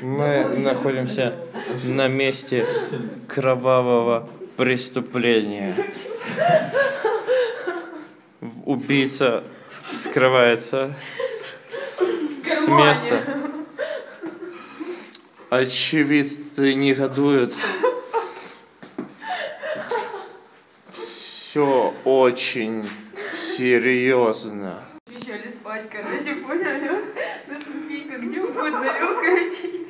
Мы находимся на месте кровавого преступления. Убийца скрывается с места. Очевидцы негодуют. Все очень серьезно. Обещали спать, короче, поняли? Лег, короче.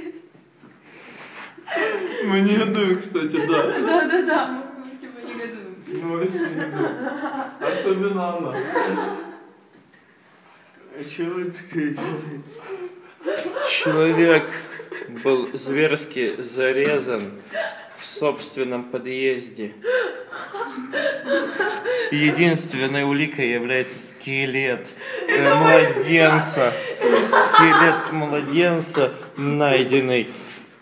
Мы не готовы, кстати, да. Да-да-да, мы типа не готовы. Ну, вообще не готовы. Особенно она. А чего вы такое делаете? Человек был зверски зарезан в собственном подъезде. Единственной уликой является скелет э, младенца. Скелет младенца, найденный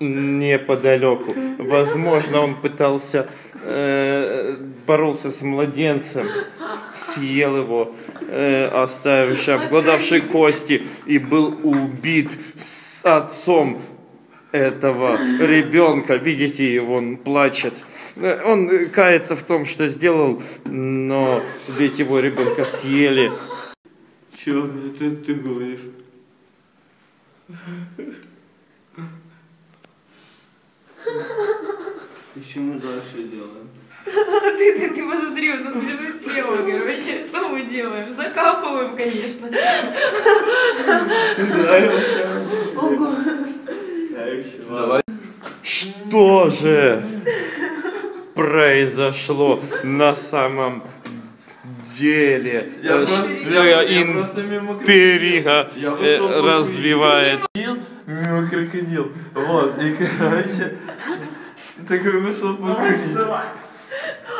неподалеку. Возможно, он пытался э, боролся с младенцем, съел его, э, оставивший обглодавший кости, и был убит с отцом этого ребенка. Видите, его, он плачет. Э, Он э, кается в том, что сделал, но ведь его ребенка съели. Чего ты, ты говоришь? И что мы дальше делаем? Ты, ты, ты посмотри, у нас лежит тело, короче. Что мы делаем? Закапываем, конечно. Да, я вообще. Ого. Я еще. Давай. Что же произошло на самом деле? Я просто- Что я- я просто мимо интрига Я э, развивается? Мимо крокодил. Вот, и короче, такой вышел покурить.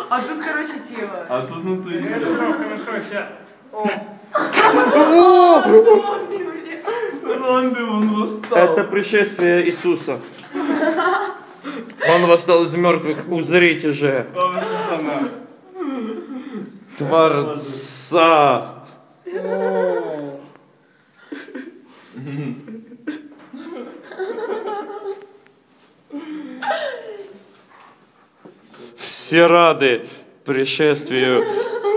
А тут, короче, тело. А тут на то Хорошо, сейчас. Бля. Зомби, он восстал. Это пришествие Иисуса. Он восстал из мертвых, узрите же. Творца. Все рады пришествию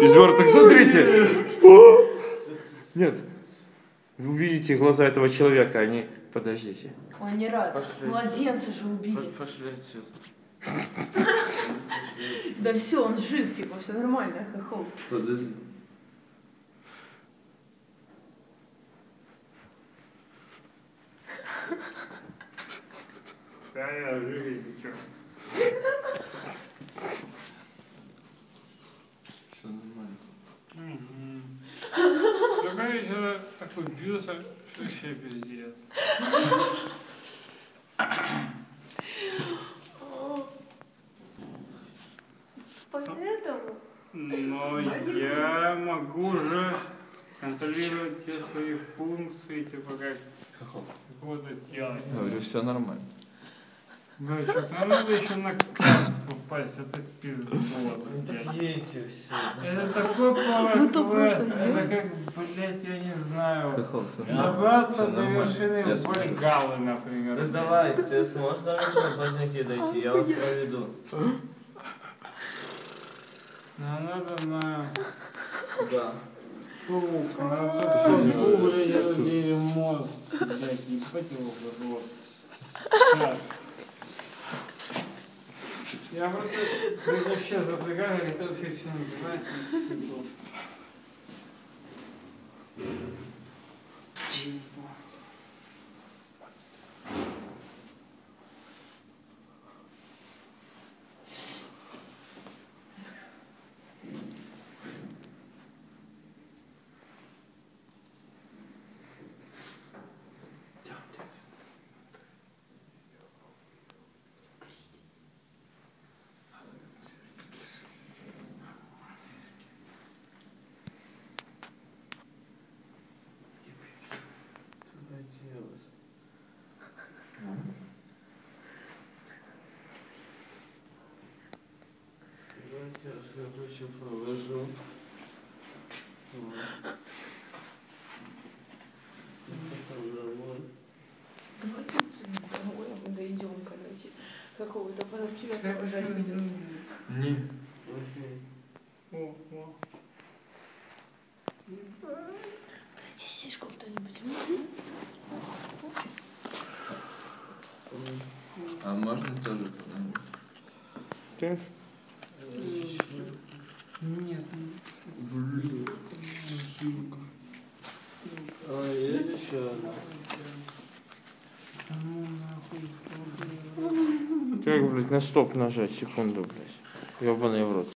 из мертвых. Смотрите. Нет. Вы увидите глаза этого человека, они... Подождите. Он не рад. Пошли. Младенца же убили. Пошли отсюда. Да все, он жив, типа, все нормально, хохол. Подожди. Да, я жив, что. Еще так убился, что вообще пиздец. Поэтому. Но я могу же контролировать все свои функции, типа как какого-то тела. Говорю, все нормально. Ну надо еще на попасть, это пиздец. блядь. Едьте все. Это такой поворот Вы только квест, что это как, блядь, я не знаю. Все Добраться до вершины. Байгалы, например. Да давай, ты сможешь до поздняки дойти, я вас проведу. Но надо на... Да. Сука, надо это дерьмо, блядь, ебать его в рот. Я просто вообще запрягаю, это вообще все называется. типа. Шифр выжил. Вот. А дойдем, короче, какого-то, потом тебя тоже обиделся. Не. О, о. Дайте сишку кто-нибудь. А можно тоже? Ты? Еще одна. Как, блядь, на стоп нажать? Секунду, блядь. Ёбаный в рот.